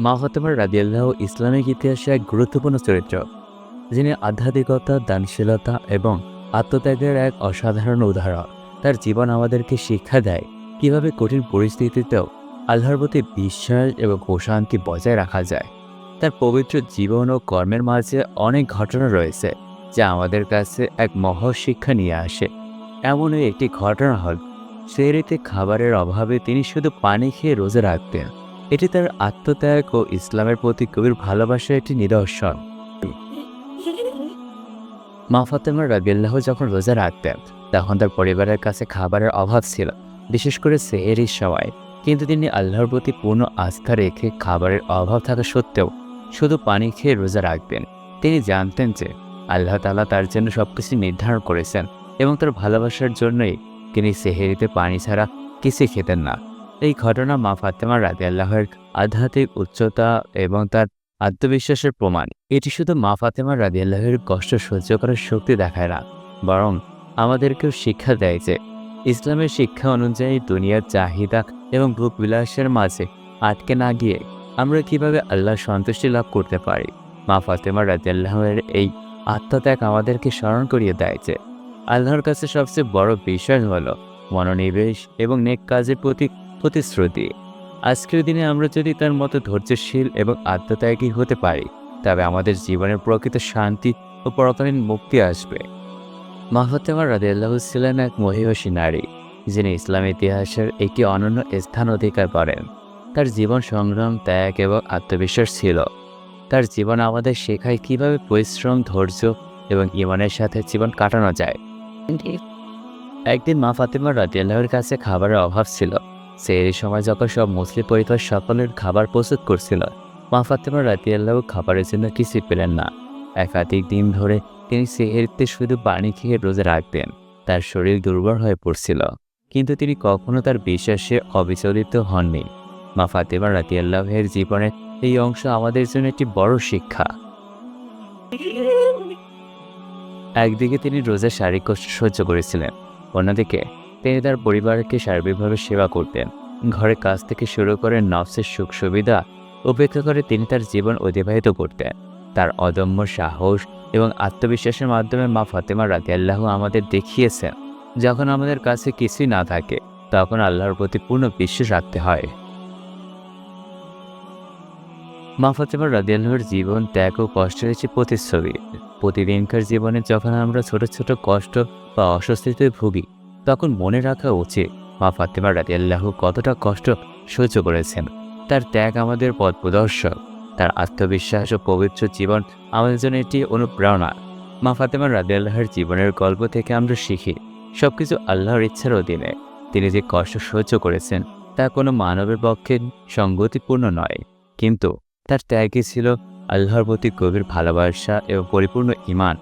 মা ফতেমার রাদিয়াল্লাহ ইসলামিক ইতিহাসে এক গুরুত্বপূর্ণ চরিত্র, যিনি আধ্যাত্মিকতা, দানশীলতা এবং আত্মত্যাগের এক অসাধারণ উদাহরণ। তার জীবন আমাদেরকে শিক্ষা দেয় কীভাবে কঠিন পরিস্থিতিতেও আল্লাহর প্রতি বিশ্বাস এবং প্রশান্তি বজায় রাখা যায়। তার পবিত্র জীবন ও কর্মের মাঝে অনেক ঘটনা রয়েছে, যা আমাদের কাছে এক মহৎ শিক্ষা নিয়ে আসে। এমনই একটি ঘটনা হল সেহরিতে খাবারের অভাবে তিনি শুধু পানি খেয়ে রোজা রাখতেন। এটি তার আত্মত্যাগ ও ইসলামের প্রতি গভীর ভালোবাসার একটি নিদর্শন। মা ফাতেমা রাবিল্লাহ যখন রোজা রাখতেন, তখন তার পরিবারের কাছে খাবারের অভাব ছিল, বিশেষ করে সেহেরির সময়। কিন্তু তিনি আল্লাহর প্রতি পূর্ণ আস্থা রেখে খাবারের অভাব থাকা সত্ত্বেও শুধু পানি খেয়ে রোজা রাখবেন তিনি জানতেন যে আল্লাহ তালা তার জন্য সব কিছু নির্ধারণ করেছেন এবং তার ভালোবাসার জন্যই তিনি সেহেরিতে পানি ছাড়া কিছুই খেতেন না। এই ঘটনা মা ফাতেমা রাতে আল্লাহর আধ্যাত্মিক উচ্চতা এবং তার আত্মবিশ্বাসের প্রমাণ। এটি শুধু মা ফাতেমা রাদি আল্লাহের কষ্ট সহ্য করার শক্তি দেখায় না, বরং আমাদেরকেও শিক্ষা দেয় যে ইসলামের শিক্ষা অনুযায়ী দুনিয়ার চাহিদা এবং ভূপ বিলাসের মাঝে আটকে না গিয়ে আমরা কীভাবে আল্লাহ সন্তুষ্টি লাভ করতে পারি? মা ফাতেমা রাজি আল্লাহের এই আত্মত্যাগ আমাদেরকে স্মরণ করিয়ে দেয় যে আল্লাহর কাছে সবচেয়ে বড় বিষয় হলো মনোনিবেশ এবং নেক কাজের প্রতি প্রতিশ্রুতি। আজকের দিনে আমরা যদি তার মতো ধৈর্যশীল এবং আত্মত্যাগী হতে পারি, তবে আমাদের জীবনের প্রকৃত শান্তি ও পরকালীন মুক্তি আসবে। মাহফতেমা রাদিয়াল্লাহ ছিলেন এক মহিষী নারী, যিনি ইসলাম ইতিহাসের একটি অনন্য স্থান অধিকার করেন। তার জীবন সংগ্রাম, ত্যাগ এবং আত্মবিশ্বাস ছিল। তার জীবন আমাদের শেখায় কীভাবে পরিশ্রম, ধৈর্য এবং ইমানের সাথে জীবন কাটানো যায়। একদিন মা ফাতেমা রাদিয়াল্লাহর কাছে খাবারের অভাব ছিল। সে এই সময় যখন সব মুসলিম পরিবার সকলের খাবার প্রস্তুত করছিল, মা ফাতেমা রাদিয়াল্লাহ খাবারের জন্য কিছুই পেলেন না। একাধিক দিন ধরে তিনি সেহেরিতে শুধু পানি খেয়ে রোজা রাখতেন, তার শরীর দুর্বল হয়ে পড়ছিল। কিন্তু তিনি কখনো তার বিশ্বাসে অবিচলিত হননি। মা ফাতেমা রাতিয়াল্লাহের জীবনের এই অংশ আমাদের জন্য একটি বড় শিক্ষা। একদিকে তিনি রোজা শারীরিক কষ্ট সহ্য করেছিলেন, অন্যদিকে তিনি তার পরিবারকে সার্বিকভাবে সেবা করতেন। ঘরের কাজ থেকে শুরু করে নফসের সুখ সুবিধা উপেক্ষা করে তিনি তার জীবন অতিবাহিত করতেন। তার অদম্য সাহস এবং আত্মবিশ্বাসের মাধ্যমে মা ফাতেমা আল্লাহ আমাদের দেখিয়েছেন, যখন আমাদের কাছে কিছুই না থাকে, তখন আল্লাহর প্রতি পূর্ণ বিশ্বাস রাখতে হয়। মা ফাতেমা রাদিয়াল্লাহর জীবন ত্যাগ ও কষ্টের একটি প্রতিচ্ছবি। প্রতিদিনকার জীবনে যখন আমরা ছোট ছোট কষ্ট বা অস্বস্তিতে ভুগি তখন মনে রাখা উচিত, মা ফাতেমা রাদিয়াল্লাহু কতটা কষ্ট সহ্য করেছেন। তার ত্যাগ আমাদের পথ প্রদর্শক। তার আত্মবিশ্বাস ও পবিত্র জীবন আমাদের জন্য এটি অনুপ্রেরণা। মা ফাতেমা রাদিয়াল্লাহর জীবনের গল্প থেকে আমরা শিখি সব কিছু আল্লাহর ইচ্ছার অধীনে। তিনি যে কষ্ট সহ্য করেছেন, তা কোনো মানবের পক্ষে সঙ্গতিপূর্ণ নয়। কিন্তু তার ত্যাগই ছিল আল্লাহর প্রতি গভীর ভালোবাসা এবং পরিপূর্ণ ইমান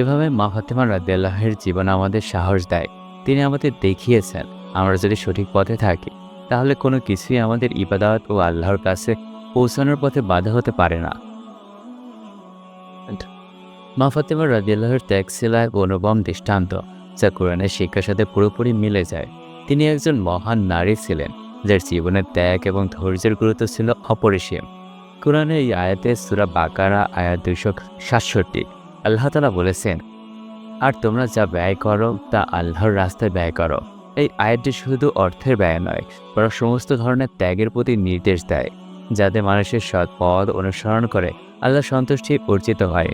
এভাবে মা ফাতেমা রাদিয়াল্লাহের জীবন আমাদের সাহস দেয়। তিনি আমাদের দেখিয়েছেন, আমরা যদি সঠিক পথে থাকি, তাহলে কোনো কিছুই আমাদের ইবাদত ও আল্লাহর কাছে পৌঁছানোর পথে বাধা হতে পারে না। মা ফাতেমা রাদিয়াল্লাহর ত্যাগ ছিল এক অনুপম দৃষ্টান্ত, যা কোরআনের শিক্ষার সাথে পুরোপুরি মিলে যায়। তিনি একজন মহান নারী ছিলেন, যার জীবনের ত্যাগ এবং ধৈর্যের গুরুত্ব ছিল অপরিসীম। কোরআনের এই আয়াতে সুরা বাকারা, আয়াত দুইশো সাতষট্টি আল্লাহ তালা বলেছেন, আর তোমরা যা ব্যয় করো, তা আল্লাহর রাস্তায় ব্যয় করো। এই আয়াতটি শুধু অর্থের ব্যয় নয়, বরং সমস্ত ধরনের ত্যাগের প্রতি নির্দেশ দেয়, যাতে মানুষের সৎ পদ অনুসরণ করে আল্লাহ সন্তুষ্টি অর্জিত হয়।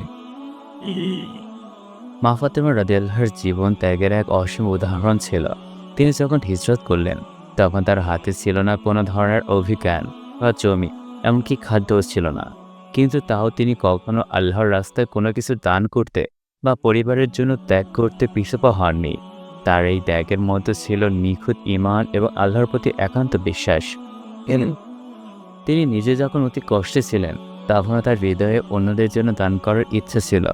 মা ফাতেমা জীবন ত্যাগের এক অসীম উদাহরণ ছিল। তিনি যখন হিজরত করলেন, তখন তার হাতে ছিল না কোনো ধরনের অভিজ্ঞান বা জমি, এমনকি খাদ্যও ছিল না। কিন্তু তাও তিনি কখনো আল্লাহর রাস্তায় কোনো কিছু দান করতে বা পরিবারের জন্য ত্যাগ করতে পিছপা হননি। তার এই ত্যাগের মধ্যে ছিল নিখুঁত ইমান এবং আল্লাহর প্রতি একান্ত বিশ্বাস। তিনি নিজে যখন অতি কষ্টে ছিলেন তখনও তার হৃদয়ে অন্যদের জন্য দান করার ইচ্ছা ছিল।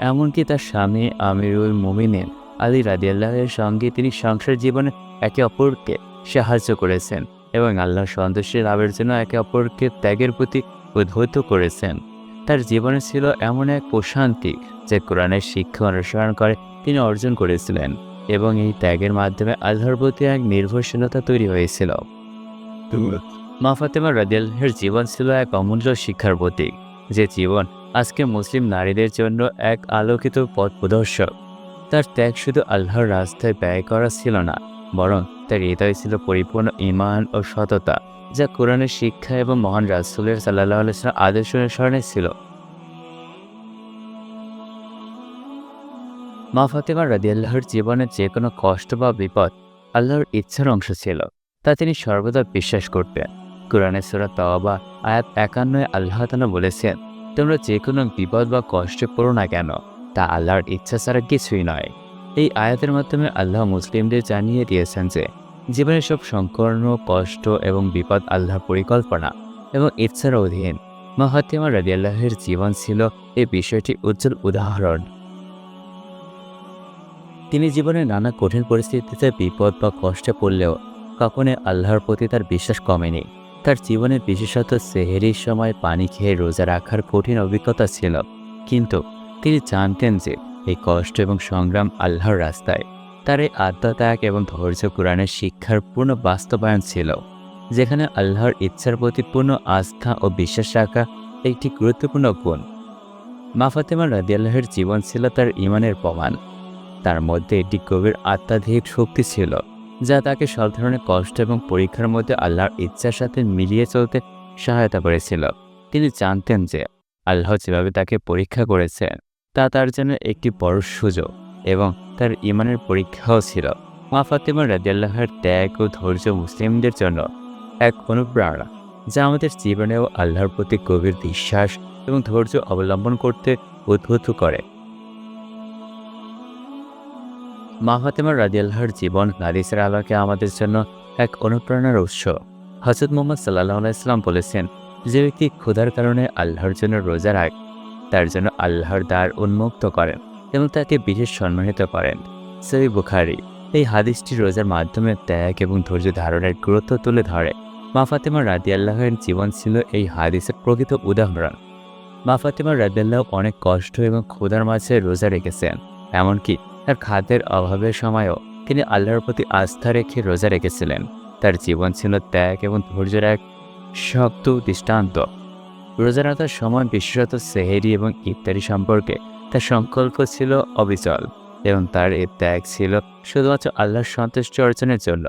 এমনকি তার স্বামী আমিরুল মুমিনের আলী রাদিয়াল্লাহের সঙ্গে তিনি সংসার জীবনে একে অপরকে সাহায্য করেছেন এবং আল্লাহর সন্তুষ্টি লাভের জন্য একে অপরকে ত্যাগের প্রতি উদ্বুদ্ধ করেছেন। তার জীবনে ছিল এমন এক প্রশান্তি যে কোরআনের শিক্ষা অনুসরণ করে তিনি অর্জন করেছিলেন এবং এই ত্যাগের মাধ্যমে আল্লাহর প্রতি এক নির্ভরশীলতা তৈরি হয়েছিল। মা ফাতেমা রাদিয়াল্লাহের জীবন ছিল এক অমূল্য শিক্ষার প্রতীক যে জীবন আজকে মুসলিম নারীদের জন্য এক আলোকিত পথ প্রদর্শক। তার ত্যাগ শুধু আল্লাহর রাস্তায় ব্যয় করা ছিল না বরং তার হৃদয় ছিল পরিপূর্ণ ইমান ও সততা, যা কোরআনের শিক্ষা এবং মহান রাসুলের সাল্লাহ আলাইসলাম আদর্শ অনুসরণে ছিল। মা ফাতেমা রাদিয়াল্লাহর জীবনে যে কোনো কষ্ট বা বিপদ আল্লাহর ইচ্ছার অংশ ছিল, তা তিনি সর্বদা বিশ্বাস করতেন। কোরআনে সুরা তওবা আয়াত একান্নয় আল্লাহ তালা বলেছেন, তোমরা যে কোনো বিপদ বা কষ্টে পড়ো না কেন, তা আল্লাহর ইচ্ছা ছাড়া কিছুই নয়। এই আয়াতের মাধ্যমে আল্লাহ মুসলিমদের জানিয়ে দিয়েছেন যে জীবনের সব সংকর্ণ, কষ্ট এবং বিপদ আল্লাহর পরিকল্পনা এবং ইচ্ছার অধীন। মাহাত্মা রাদিয়াল্লাহের জীবন ছিল এই বিষয়টি উজ্জ্বল উদাহরণ। তিনি জীবনের নানা কঠিন পরিস্থিতিতে বিপদ বা কষ্টে পড়লেও কখনোই আল্লাহর প্রতি তার বিশ্বাস কমেনি। তার জীবনে বিশেষত সেহেরির সময় পানি খেয়ে রোজা রাখার কঠিন অভিজ্ঞতা ছিল। কিন্তু তিনি জানতেন যে এই কষ্ট এবং সংগ্রাম আল্লাহর রাস্তায়। তার এই আত্মত্যাগ এবং ধৈর্য কোরআনের শিক্ষার পূর্ণ বাস্তবায়ন ছিল, যেখানে আল্লাহর ইচ্ছার প্রতি পূর্ণ আস্থা ও বিশ্বাস রাখা একটি গুরুত্বপূর্ণ গুণ। মা ফাতেমা রাদিয়াল্লাহের জীবন ছিল তার ইমানের প্রমাণ। তার মধ্যে একটি গভীর আত্মাধিক শক্তি ছিল, যা তাকে সব ধরনের কষ্ট এবং পরীক্ষার মধ্যে আল্লাহর ইচ্ছার সাথে মিলিয়ে চলতে সহায়তা করেছিল। তিনি জানতেন যে আল্লাহ যেভাবে তাকে পরীক্ষা করেছেন তা তার জন্য একটি বড় সুযোগ এবং তার ইমানের পরীক্ষাও ছিল। মা ফাতেমা রাজিয়াল্লাহের ত্যাগ ও ধৈর্য মুসলিমদের জন্য এক অনুপ্রেরণা, যা আমাদের জীবনেও আল্লাহর প্রতি গভীর বিশ্বাস এবং ধৈর্য অবলম্বন করতে উদ্বুদ্ধ করে। মা ফাতেমা রাজিয়াল্লাহর জীবন হাদিসের আলোকে আমাদের জন্য এক অনুপ্রেরণার উৎস। হজরত মোহাম্মদ সাল্লাহ ইসলাম বলেছেন, যে ব্যক্তি ক্ষুধার কারণে আল্লাহর জন্য রোজা রাখ তার জন্য আল্লাহর দ্বার উন্মুক্ত করেন এবং তাকে বিশেষ সম্মানিত করেন। সই বুখারি এই হাদিসটি রোজার মাধ্যমে ত্যাগ এবং ধৈর্য ধারণের গুরুত্ব তুলে ধরে। মা ফাতেমা রাদিয়াল্লাহের জীবন ছিল এই হাদিসের প্রকৃত উদাহরণ। মা ফাতেমা রাদিয়াল্লাহ অনেক কষ্ট এবং ক্ষুধার মাঝে রোজা রেখেছেন, এমনকি তার খাদ্যের অভাবের সময়ও তিনি আল্লাহর প্রতি আস্থা রেখে রোজা রেখেছিলেন। তার জীবন ছিল ত্যাগ এবং ধৈর্যের এক শক্ত দৃষ্টান্ত। রোজা রাখার সময় বিশেষত সেহেরি এবং ইত্যাদি সম্পর্কে তার সংকল্প ছিল অবিচল এবং তার এই ত্যাগ ছিল শুধুমাত্র আল্লাহর সন্তুষ্টি অর্জনের জন্য।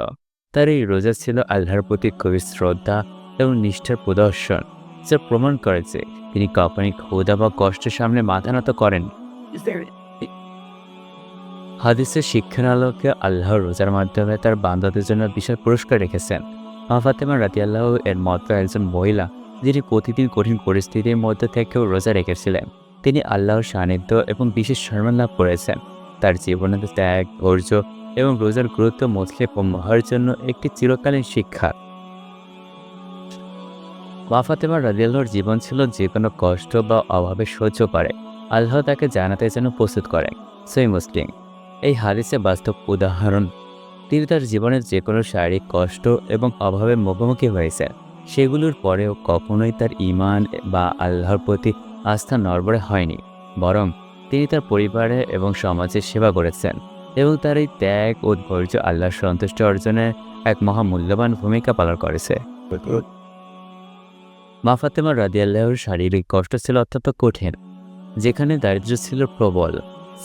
তার এই রোজা ছিল আল্লাহর প্রতি গভীর শ্রদ্ধা এবং নিষ্ঠার প্রদর্শন যা প্রমাণ করে যে তিনি কখনই ক্ষুধা বা কষ্টের সামনে মাথা নত করেন হাদিসের শিক্ষার আলোকে আল্লাহর রোজার মাধ্যমে তার বান্দাদের জন্য বিশাল পুরস্কার রেখেছেন। মা ফাতেমা রাতি আল্লাহ এর মতো একজন মহিলা যিনি প্রতিদিন কঠিন পরিস্থিতির মধ্যে থেকেও রোজা রেখেছিলেন, তিনি আল্লাহর সান্নিধ্য এবং বিশেষ সম্মান লাভ করেছেন। তার জীবনের ত্যাগ, ধৈর্য এবং রোজার গুরুত্ব মুসলিম ও মহার জন্য একটি চিরকালীন শিক্ষা। মা ফাতেমা রাজিয়াল্লাহর জীবন ছিল যে কোনো কষ্ট বা অভাবে সহ্য করে। আল্লাহ তাকে জানাতে যেন প্রস্তুত করেন। সেই মুসলিম। এই হাদিসে বাস্তব উদাহরণ, তিনি তার জীবনের যে কোনো শারীরিক কষ্ট এবং অভাবে মুখোমুখি হয়েছেন। সেগুলোর পরেও কখনোই তার ইমান বা আল্লাহর প্রতি আস্থা নড়বড়ে হয়নি, বরং তিনি তার পরিবারে এবং সমাজের সেবা করেছেন এবং তার এই ত্যাগ ও ধৈর্য আল্লাহর সন্তুষ্টি অর্জনে এক মহামূল্যবান ভূমিকা পালন করেছে। মা ফাতেমা রাদিয়াল্লাহর শারীরিক কষ্ট ছিল অত্যন্ত কঠিন, যেখানে দারিদ্র ছিল প্রবল,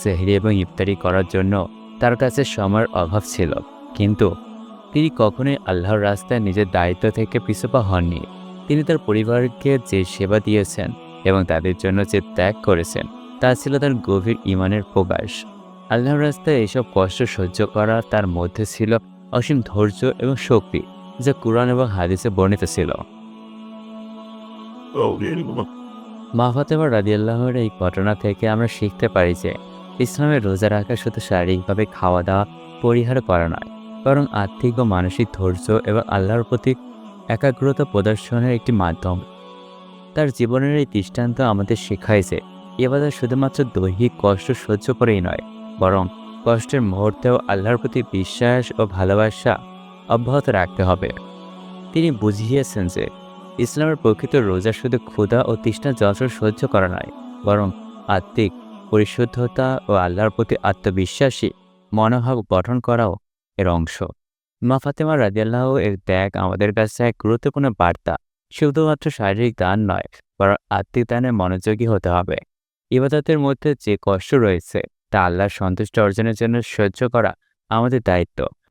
সেহরি এবং ইফতারি করার জন্য তার কাছে সময়ের অভাব ছিল। কিন্তু তিনি কখনোই আল্লাহর রাস্তায় নিজের দায়িত্ব থেকে পিছপা হননি। তিনি তার পরিবারকে যে সেবা দিয়েছেন এবং তাদের জন্য যে ত্যাগ করেছেন, তা ছিল তার গভীর ইমানের প্রকাশ। আল্লাহর রাস্তায় এইসব কষ্ট সহ্য করা তার মধ্যে ছিল অসীম ধৈর্য এবং শক্তি, যা কোরআন এবং হাদিসে বর্ণিত ছিল। মা ফাতেমা রাদিয়াল্লাহর এই ঘটনা থেকে আমরা শিখতে পারি যে ইসলামের রোজা রাখা শুধু শারীরিকভাবে খাওয়া দাওয়া পরিহার করা নয়। বরং আর্থিক ও মানসিক ধৈর্য এবং আল্লাহর প্রতি একাগ্রতা প্রদর্শনের একটি মাধ্যম। তার জীবনের এই দৃষ্টান্ত আমাদের শেখায় যে এবাদা শুধুমাত্র দৈহিক কষ্ট সহ্য করেই নয়, বরং কষ্টের মুহূর্তেও আল্লাহর প্রতি বিশ্বাস ও ভালোবাসা অব্যাহত রাখতে হবে। তিনি বুঝিয়েছেন যে, ইসলামের প্রকৃত রোজা শুধু ক্ষুধা ও তৃষ্ণা যন্ত্র সহ্য করা নয়, বরং আত্মিক, পরিশুদ্ধতা ও আল্লাহর প্রতি আত্মবিশ্বাসী মনোভাব গঠন করাও এর অংশ। মা ফাতেমা রাজিয়াল্লাহ এর ত্যাগ আমাদের কাছে এক গুরুত্বপূর্ণ বার্তা। শুধুমাত্র শারীরিক দান নয়, বরং আত্মিক দানে মনোযোগী হতে হবে। ইবাদতের মধ্যে যে কষ্ট রয়েছে, তা আল্লাহর সন্তুষ্ট অর্জনের জন্য সহ্য করা আমাদের দায়িত্ব।